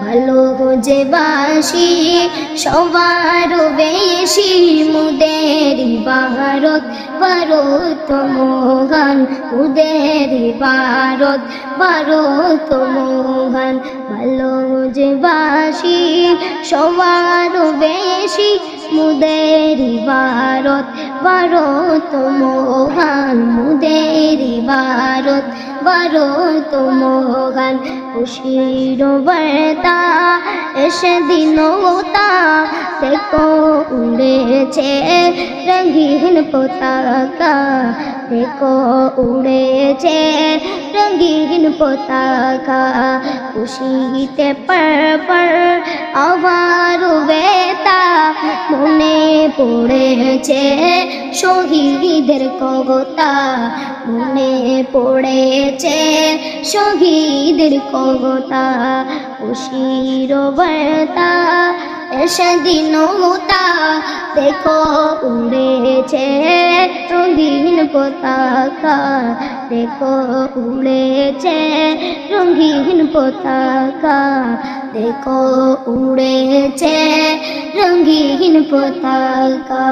ভালো যে বাসি সবার বেশি মুদের ভারত ভারত মহান, মুদের ভারত ভারত মহান। ভালো যে বাসি সবার বেশি মুদের ভারত ভারত মহান, মুদের ভারত ভারত মহান। খুশির বার্তা এসে দিনতা দেখো উড়েছে রঙিন পতাকা। দেখো উড়েছে রঙিন পতাকা। খুশিতে পর পর আবার পড়েছে শহীদের কবতা, মনে পড়েছে শহীদের কবতা। খুশির বার্তা এসে দিনতা দেখো উড়েছে রঙিন পতাকা। দেখো উড়েছে রঙিন পতাকা, দেখো উড়েছে রঙিন পতাকা